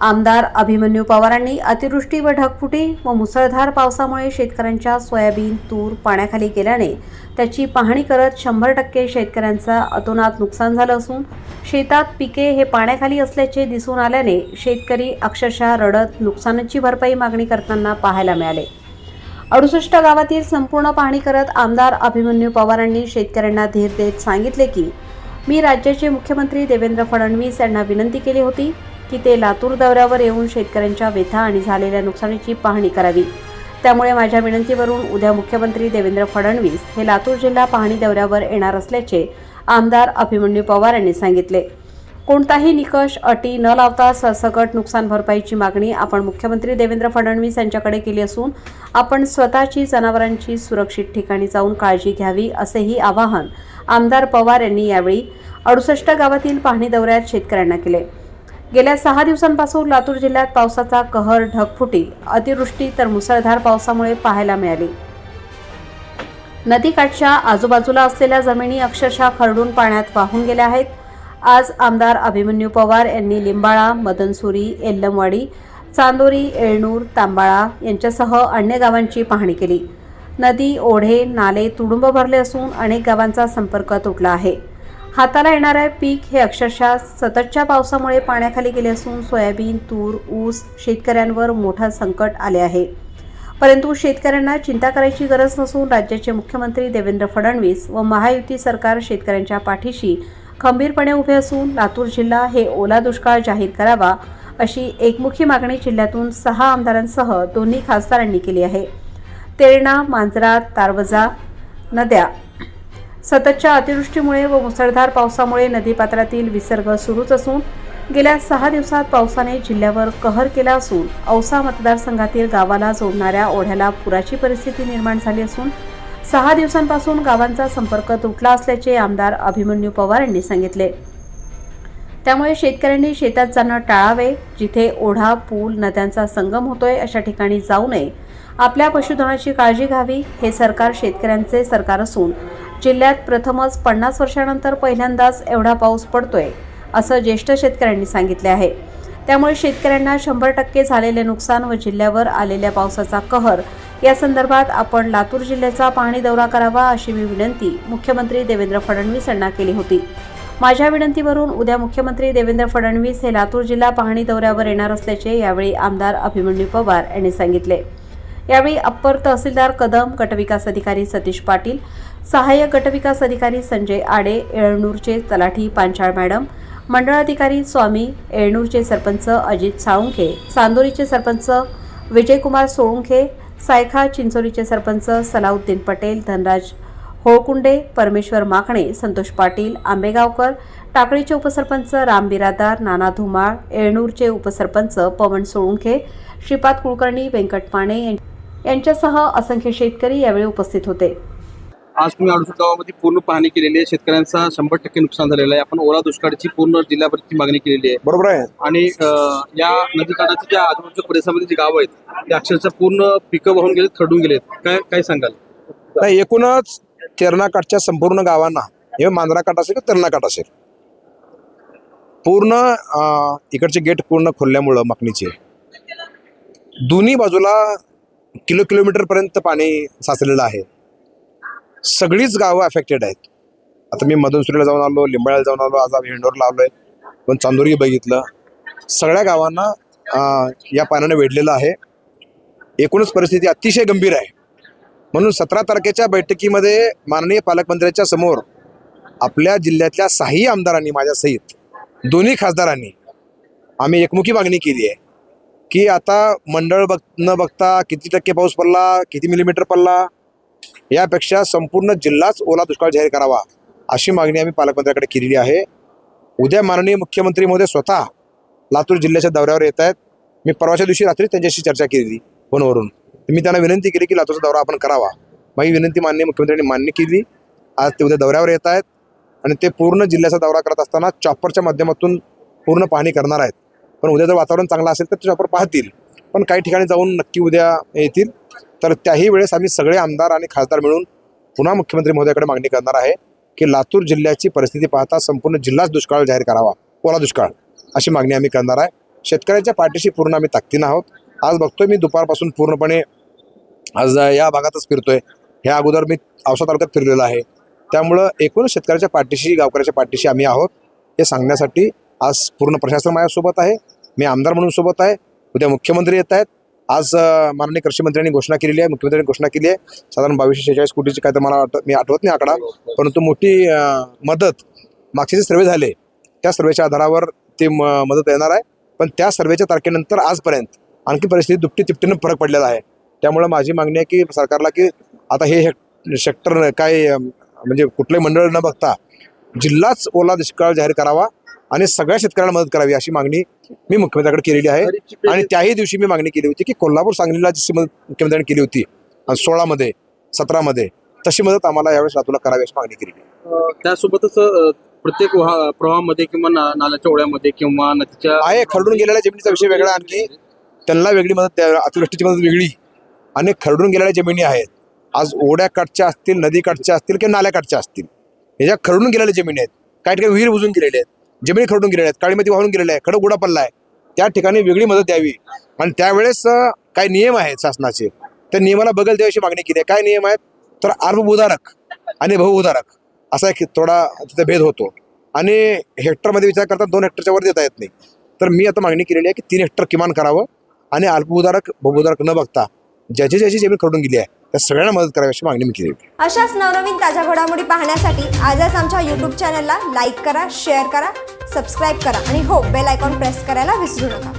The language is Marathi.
आमदार अभिमन्यू पवारांनी अतिवृष्टी व ढगफुटी व मुसळधार पावसामुळे शेतकऱ्यांच्या सोयाबीन तूर पाण्याखाली गेल्याने त्याची पाहणी करत शंभर टक्के शेतकऱ्यांचं अतोनात नुकसान झालं असून शेतात पिके हे पाण्याखाली असल्याचे दिसून आल्याने शेतकरी अक्षरशः रडत नुकसानाची भरपाई मागणी करताना पाहायला मिळाले. अडुसष्ट गावातील संपूर्ण पाहणी करत आमदार अभिमन्यू पवारांनी शेतकऱ्यांना धीर देत सांगितले की मी राज्याचे मुख्यमंत्री देवेंद्र फडणवीस यांना विनंती केली होती की ते लातूर दौऱ्यावर येऊन शेतकऱ्यांच्या व्यथा आणि झालेल्या नुकसानीची पाहणी करावी. त्यामुळे माझ्या विनंतीवरून उद्या मुख्यमंत्री देवेंद्र फडणवीस हे लातूर जिल्हा पाहणी दौऱ्यावर येणार असल्याचे आमदार अभिमन्यू पवार यांनी सांगितले. कोणताही निकष अटी न लावता सरसकट नुकसान भरपाईची मागणी आपण मुख्यमंत्री देवेंद्र फडणवीस यांच्याकडे केली असून आपण स्वतःची जनावरांची सुरक्षित ठिकाणी जाऊन काळजी घ्यावी असेही आवाहन आमदार पवार यांनी यावेळी अडुसष्ट गावातील पाहणी दौऱ्यात शेतकऱ्यांना केले. गेल्या सहा दिवसांपासून लातूर जिल्ह्यात पावसाचा कहर ढगफुटी अतिवृष्टी तर मुसळधार पावसामुळे पाहायला मिळाली. नदीकाठच्या आजूबाजूला असलेल्या जमिनी अक्षरशः खरडून पाण्यात वाहून गेल्या आहेत. आज आमदार अभिमन्यू पवार यांनी लिंबाळा मदनसुरी एल्लमवाडी चांदोरी एळनूर तांबाळा यांच्यासह अन्य गावांची पाहणी केली. नदी ओढे नाले तुडुंब भरले असून अनेक गावांचा संपर्क तुटला आहे. हाताला येणारे पीक हे अक्षरशः सततच्या पावसामुळे पाण्याखाली गेले असून सोयाबीन तूर ऊस शेतकऱ्यांवर मोठं संकट आले आहे. परंतु शेतकऱ्यांना चिंता करायची गरज नसून राज्याचे मुख्यमंत्री देवेंद्र फडणवीस व महायुती सरकार शेतकऱ्यांच्या पाठीशी खंबीरपणे उभे असून लातूर जिल्हा हे ओला दुष्काळ जाहीर करावा अशी एकमुखी मागणी जिल्ह्यातून सहा आमदारांसह दोन्ही खासदारांनी केली आहे. तेरणा मांजरा तारवजा नद्या सततच्या अतिवृष्टीमुळे व मुसळधार पावसामुळे नदीपात्रातील विसर्ग सुरूच असून गेल्या सहा दिवसात पावसाने जिल्ह्यावर कहर केला असून औसा मतदारसंघातील गावाला जोडणाऱ्या ओढ्याला पुराची परिस्थिती निर्माण झाली असून सहा दिवसांपासून गावांचा संपर्क तुटला असल्याचे आमदार अभिमन्यू पवार यांनी सांगितले. त्यामुळे शेतकऱ्यांनी शेतात जाणं टाळावे जिथे ओढा पूल नद्यांचा संगम होतोय अशा ठिकाणी जाऊ नये. आपल्या पशुधनाची काळजी घ्यावी हे सरकार शेतकऱ्यांचे सरकार असून जिल्ह्यात प्रथमच पन्नास वर्षानंतर पहिल्यांदाच एवढा पाऊस पडतोय असं ज्येष्ठ शेतकऱ्यांनी सांगितले आहे. त्यामुळे शेतकऱ्यांना शंभर टक्के झालेले नुकसान व जिल्ह्यावर आलेल्या पावसाचा कहर या संदर्भात आपण लातूर जिल्ह्याचा पाहणी दौरा करावा अशी मी विनंती मुख्यमंत्री देवेंद्र फडणवीस यांना केली होती. माझ्या विनंतीवरून उद्या मुख्यमंत्री देवेंद्र फडणवीस हे लातूर जिल्हा पाहणी दौऱ्यावर येणार असल्याचे यावेळी आमदार अभिमन्यू पवार यांनी सांगितले. यावेळी अप्पर तहसीलदार कदम गटविकास अधिकारी सतीश पाटील सहाय्यक गटविकास अधिकारी संजय आडे येळनूरचे तलाठी पांचाळ मॅडम मंडळ अधिकारी स्वामी येळनूरचे सरपंच अजित साळुंखे चांदोरीचे सरपंच विजयकुमार सोळुंखे सायखा चिंचोलीचे सरपंच सलाउद्दीन पटेल धनराज होळकुंडे परमेश्वर माकणे संतोष पाटील आंबेगावकर टाकळीचे उपसरपंच राम बिरादार नाना धुमाळ येळनूरचे उपसरपंच पवन सोळुंखे श्रीपाद कुलकर्णी व्यंकट माने यांच्यासह असंख्य शेतकरी यावेळी उपस्थित होते. आज तुम्ही अडुसठ गावामध्ये पूर्ण पाहणी केलेली आहे. शेतकऱ्यांचा शंभर टक्के नुकसान झालेलं आहे. आपण ओला दुष्काळाची पूर्ण जिल्ह्याभरची मागणी केलेली आहे. बरोबर आहे. आणि या नदीकाठाच्या ज्या आजूबाजूच्या परिसरामध्ये जी गावं आहेत ते अक्षरशः पूर्ण पिकं वाहून गेलेत खरडून गेलेत. काय काय सांगाल? नाही एकूणच तेरणाकाठच्या संपूर्ण गावांना हे मांजराकाठ असेल किंवा तेरणाकाठ असेल? पूर्ण इकडचे गेट पूर्ण खोलल्यामुळं मागणीचे. दोन्ही बाजूला किलो किलोमीटरपर्यंत पाणी साचलेलं आहे. सगळीच गावं अफेक्टेड आहेत. आता मी मदनसुरीला जाऊन आलो लिंबाळ्याला जाऊन आलो आज आम्ही हिंडोरला आलोय. पण चांदोरी बघितलं सगळ्या गावांना या पाण्याने वेढलेलं आहे. एकूणच परिस्थिती अतिशय गंभीर आहे. म्हणून सतरा तारखेच्या बैठकीमध्ये माननीय पालकमंत्र्यांच्या समोर आपल्या जिल्ह्यातल्या साही आमदारांनी माझ्यासहित दोन्ही खासदारांनी आम्ही एकमुखी मागणी केली आहे. की आता मंडळ बघ न बघता किती टक्के पाऊस पडला किती मिलीमीटर पडला यापेक्षा संपूर्ण जिल्हाच ओला दुष्काळ जाहीर करावा अशी मागणी आम्ही पालकमंत्र्याकडे केलेली आहे. उद्या माननीय मुख्यमंत्री महोदय स्वतः लातूर जिल्ह्याच्या दौऱ्यावर येत आहेत. मी परवाच्या दिवशी रात्री त्यांच्याशी चर्चा केली फोनवरून. मी त्यांना विनंती केली की लातूरचा दौरा आपण करावा. माझी विनंती माननीय मुख्यमंत्र्यांनी मान्य केली. आज ते उद्या दौऱ्यावर येत आहेत आणि ते पूर्ण जिल्ह्याचा दौरा करत असताना चॉपरच्या माध्यमातून पूर्ण पाहणी करणार आहेत. पण उद्या जर वातावरण चांगलं असेल तर ते चॉपर पाहतील. पण काही ठिकाणी जाऊन नक्की उद्या येतील. तर त्याही वेळेस आम्ही सगळे आमदार आणि खासदार मिळून पुन्हा मुख्यमंत्री महोदयाकडे मागणी करणार आहे की लातूर जिल्ह्याची परिस्थिती पाहता संपूर्ण जिल्हाच दुष्काळ जाहीर करावा ओला दुष्काळ? अशी मागणी आम्ही करणार आहे. शेतकऱ्यांच्या पाठीशी पूर्ण आम्ही ताकदीनं आहोत. आज बघतोय मी दुपारपासून पूर्णपणे आज या भागातच फिरतोय. ह्या अगोदर मी औसा तालुक्यात फिरलेलो आहे. त्यामुळं एकूण शेतकऱ्याच्या पाठीशी गावकऱ्याच्या पाठीशी आम्ही आहोत. हे सांगण्यासाठी आज पूर्ण प्रशासन माझ्यासोबत आहे. मी आमदार म्हणून सोबत आहे. उद्या मुख्यमंत्री येत आहेत. आज माननीय कृषी मंत्र्यांनी घोषणा केलेली आहे मुख्यमंत्र्यांनी घोषणा केली आहे. साधारण बावीसशे शेहेचाळीस कोटीची काय तर मला मी आठवत नाही आकडा परंतु मोठी मदत मागचे जे सर्वे झाले त्या सर्वेच्या आधारावर ती म- मदत येणार आहे. पण त्या सर्वेच्या तारखेनंतर आजपर्यंत आणखी परिस्थिती दुपटी तिपटीनं फरक पडलेला आहे. त्यामुळे माझी मागणी आहे की सरकारला की आता हे सेक्टर काय म्हणजे कुठलंही मंडळ न बघता जिल्हाच ओला दुष्काळ जाहीर करावा आणि सगळ्या शेतकऱ्यांना मदत करावी अशी मागणी मी मुख्यमंत्र्याकडे केलेली आहे. आणि त्याही दिवशी मी मागणी केली होती की कोल्हापूर सांगलीला जशी मदत मुख्यमंत्र्यांनी केली होती आणि सोळामध्ये सतरामध्ये तशी मदत आम्हाला यावेळेस लातूरला करावी अशी मागणी केली त्यासोबतच प्रत्येक वाह- प्रवाहामध्ये किंवा नाल्याच्या ओढ्यामध्ये किंवा नदीच्या आहे खरडून गेलेल्या जमिनीचा विषय वेगळा आणखी. त्यांना वेगळी मदत अतिवृष्टीची मदत वेगळी. आणि खरडून गेलेल्या जमिनी आहेत. आज ओढ्या काठच्या असतील नदी काठच्या असतील किंवा नाल्या काठच्या असतील. ह्याच्या खरडून गेलेल्या जमिनी आहेत काही ठिकाणी विहीर बुजून गेलेले आहेत. जमिनी खरडून गेलेल्या आहेत काळीमध्ये वाहून गेलेल्या आहे खडक उडा पडला आहे. त्या ठिकाणी वेगळी मदत द्यावी. आणि त्यावेळेस काही नियम आहेत शासनाचे. त्या नियमाला बगल द्यावी मागणी केली आहे. काय नियम आहेत? तर अल्पभूधारक आणि बहुभूधारक असा एक थोडा तिथे भेद होतो. आणि हेक्टरमध्ये विचार करता दोन हेक्टरच्या वर देता येत नाही. तर मी आता मागणी केलेली आहे की तीन हेक्टर किमान करावं आणि अल्पभूधारक बहुभूधारक न बघता ज्याची ज्याची जमीन खरडून गेली आहे त्या सगळ्यांना मदत करावी अशी मागणी मी केली अशाच नवनवीन ताज्या घडामोडी पाहण्यासाठी आजच आमच्या यूट्यूब चॅनलला लाईक करा शेअर करा सबस्क्राईब करा आणि हो बेल आयकॉन प्रेस करायला विसरू नका.